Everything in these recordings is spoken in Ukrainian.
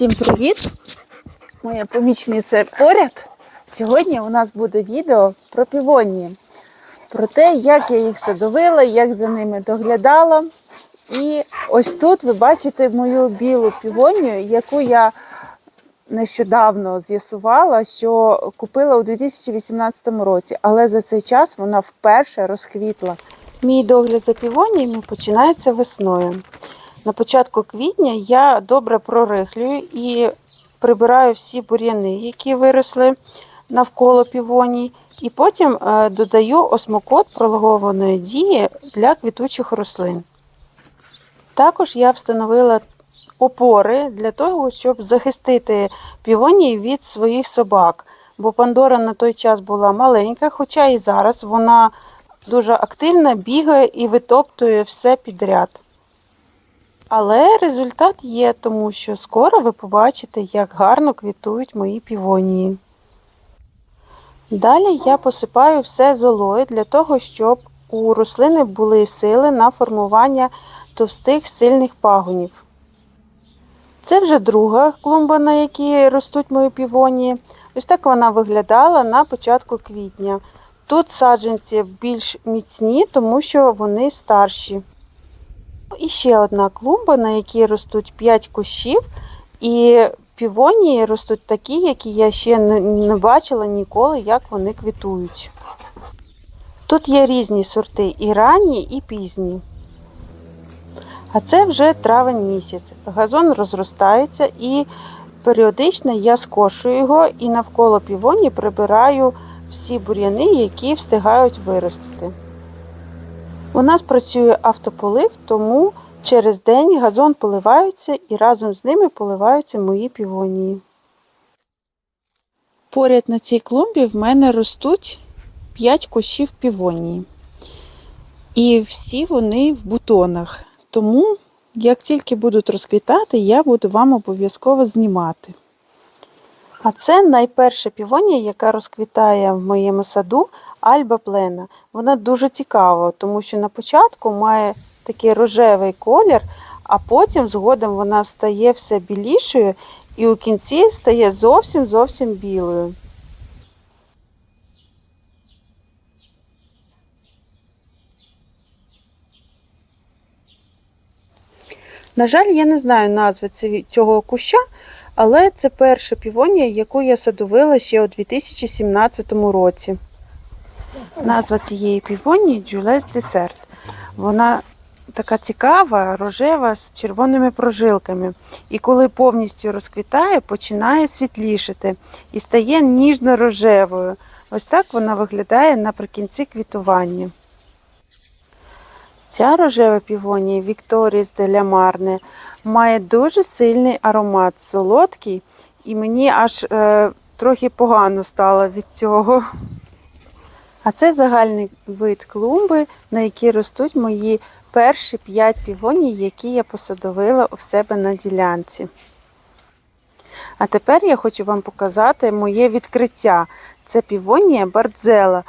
Всім привіт! Моя помічниця поряд. Сьогодні у нас буде відео про півонії, про те, як я їх садовила, як за ними доглядала. І ось тут ви бачите мою білу півонію, яку я нещодавно з'ясувала, що купила у 2018 році, але за цей час вона вперше розквітла. Мій догляд за півоніями починається весною. На початку квітня я добре прорихлюю і прибираю всі бур'яни, які виросли навколо півоній, і потім е, додаю осмокот пролонгованої дії для квітучих рослин. Також я встановила опори для того, щоб захистити півонії від своїх собак. Бо Пандора на той час була маленька, хоча і зараз вона дуже активно бігає і витоптує все підряд. Але результат є, тому що скоро ви побачите, як гарно квітують мої півонії. Далі я посипаю все золою для того, щоб у рослини були сили на формування товстих сильних пагонів. Це вже друга клумба, на якій ростуть мої півонії. Ось так вона виглядала на початку квітня. Тут саджанці більш міцні, тому що вони старші. І ще одна клумба, на якій ростуть 5 кущів, і півонії ростуть такі, які я ще не, бачила ніколи, як вони квітують. Тут є різні сорти і ранні, і пізні. А це вже травень місяць. Газон розростається і періодично я скошую його і навколо півоні прибираю всі бур'яни, які встигають виростити. У нас працює автополив, тому через день газон поливається і разом з ними поливаються мої півонії. Поряд на цій клумбі в мене ростуть 5 кущів півонії. І всі вони в бутонах. Тому, як тільки будуть розквітати, я буду вам обов'язково знімати. А це найперша півонія, яка розквітає в моєму саду Альба Плена. Вона дуже цікава, тому що на початку має такий рожевий колір, а потім згодом вона стає все білішою і у кінці стає зовсім зовсім білою. На жаль, я не знаю назви цього куща, але це перша півонія, яку я садовила ще у 2017 році. Назва цієї півонії Джулес Десерт. Вона така цікава, рожева з червоними прожилками. І коли повністю розквітає, починає світлішати і стає ніжно-рожевою. Ось так вона виглядає наприкінці квітування. Ця рожева півонія Вікторіс де ля Марне має дуже сильний аромат, солодкий, і мені аж е, трохи погано стало від цього. А це загальний вид клумби, на якій ростуть мої перші п'ять півоній, які я посадовила у себе на ділянці. А тепер я хочу вам показати моє відкриття. Це півонія Бардзела.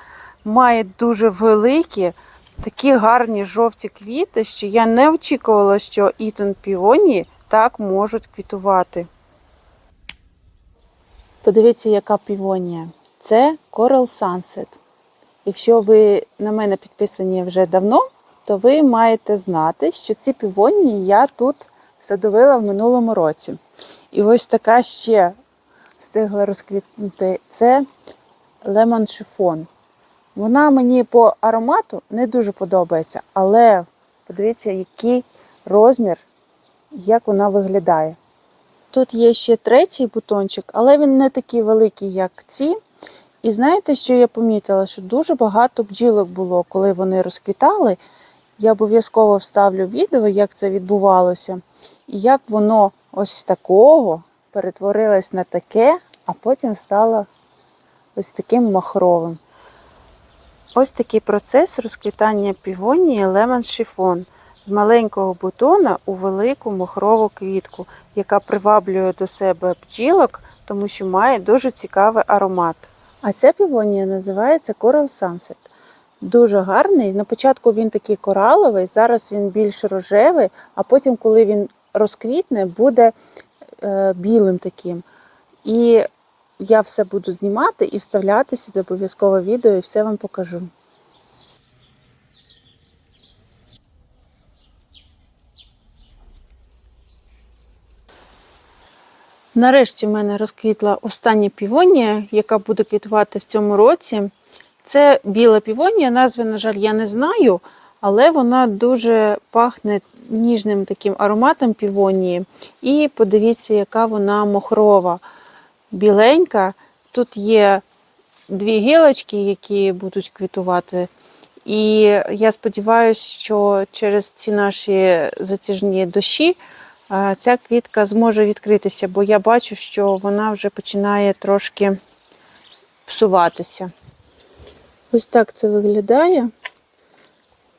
Має дуже великі, такі гарні жовті квіти, що я не очікувала, що Ітон півонії так можуть квітувати. Подивіться, яка півонія. Це Coral Sunset. Якщо ви на мене підписані вже давно, то ви маєте знати, що ці півонії я тут садовила в минулому році. І ось така ще встигла розквітнути це Lemon Chiffon. Вона мені по аромату не дуже подобається, але подивіться, який розмір, як вона виглядає. Тут є ще третій бутончик, але він не такий великий, як ці. І знаєте, що я помітила? Що дуже багато бджілок було, коли вони розквітали. Я обов'язково вставлю відео, як це відбувалося, і як воно ось такого перетворилось на таке, а потім стало ось таким махровим. Ось такий процес розквітання півонії Lemon Chiffon з маленького бутона у велику махрову квітку, яка приваблює до себе бджілок, тому що має дуже цікавий аромат. А ця півонія називається Coral Sunset. Дуже гарний. На початку він такий кораловий, зараз він більш рожевий, а потім, коли він розквітне, буде е, білим таким. І я все буду знімати і вставляти сюди обов'язково відео і все вам покажу. Нарешті в мене розквітла остання півонія, яка буде квітувати в цьому році. Це біла півонія, назви, на жаль, я не знаю, але вона дуже пахне ніжним таким ароматом півонії. І подивіться, яка вона мохрова, біленька. Тут є дві гілочки, які будуть квітувати. І я сподіваюся, що через ці наші затяжні дощі ця квітка зможе відкритися, бо я бачу, що вона вже починає трошки псуватися. Ось так це виглядає.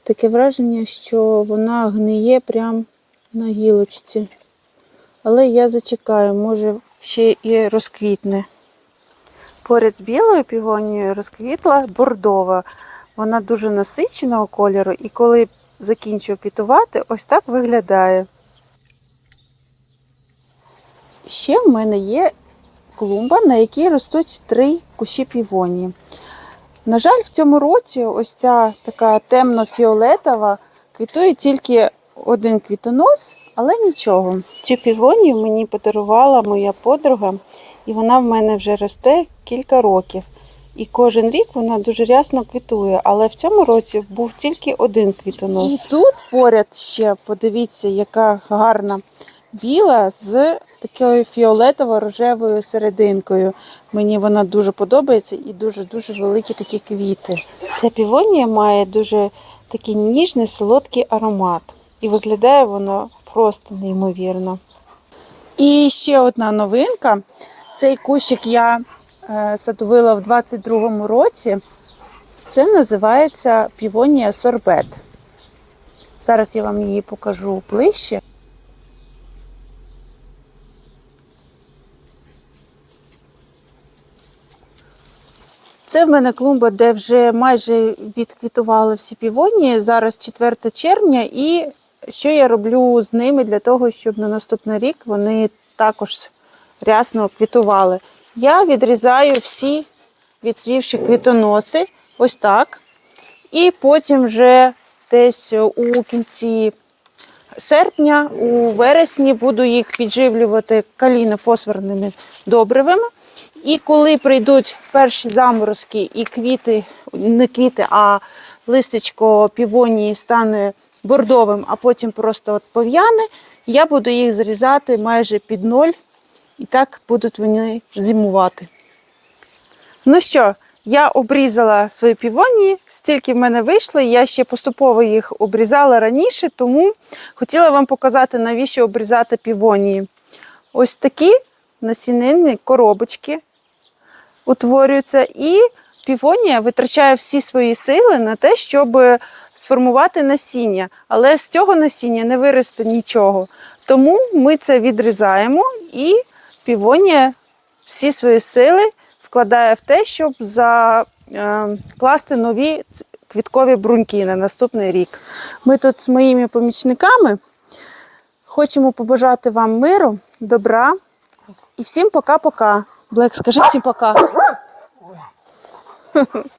Таке враження, що вона гниє прямо на гілочці. Але я зачекаю, може ще і розквітне. Поряд з білою півонією розквітла бордова. Вона дуже насиченого кольору, і коли закінчую квітувати, ось так виглядає. Ще в мене є клумба, на якій ростуть три кущі півонії. На жаль, в цьому році ось ця така темно-фіолетова квітує тільки один квітонос, але нічого. Цю півонію мені подарувала моя подруга, і вона в мене вже росте кілька років. І кожен рік вона дуже рясно квітує, але в цьому році був тільки один квітонос. І тут поряд ще подивіться, яка гарна біла з такою фіолетово-рожевою серединкою. Мені вона дуже подобається і дуже-дуже великі такі квіти. Ця півонія має дуже такий ніжний солодкий аромат. І виглядає воно просто неймовірно. І ще одна новинка. Цей кущик я е, садовила в 22-му році. Це називається півонія сорбет. Зараз я вам її покажу ближче. Це в мене клумба, де вже майже відквітували всі півонії. Зараз 4 червня, і що я роблю з ними для того, щоб на наступний рік вони також рясно квітували. Я відрізаю всі відсвівші квітоноси, ось так. І потім вже десь у кінці серпня, у вересні буду їх підживлювати каліно-фосфорними добривами. І коли прийдуть перші заморозки і квіти, не квіти, а листечко півонії стане бордовим, а потім просто от пов'яне, я буду їх зрізати майже під ноль, і так будуть вони зимувати. Ну що, я обрізала свої півонії, стільки в мене вийшло. Я ще поступово їх обрізала раніше, тому хотіла вам показати, навіщо обрізати півонії. Ось такі насінинні коробочки утворюються, і півонія витрачає всі свої сили на те, щоб сформувати насіння. Але з цього насіння не виросте нічого. Тому ми це відрізаємо, і півонія всі свої сили вкладає в те, щоб закласти нові квіткові бруньки на наступний рік. Ми тут з моїми помічниками хочемо побажати вам миру, добра і всім пока-пока. Блек, скажи всім пока.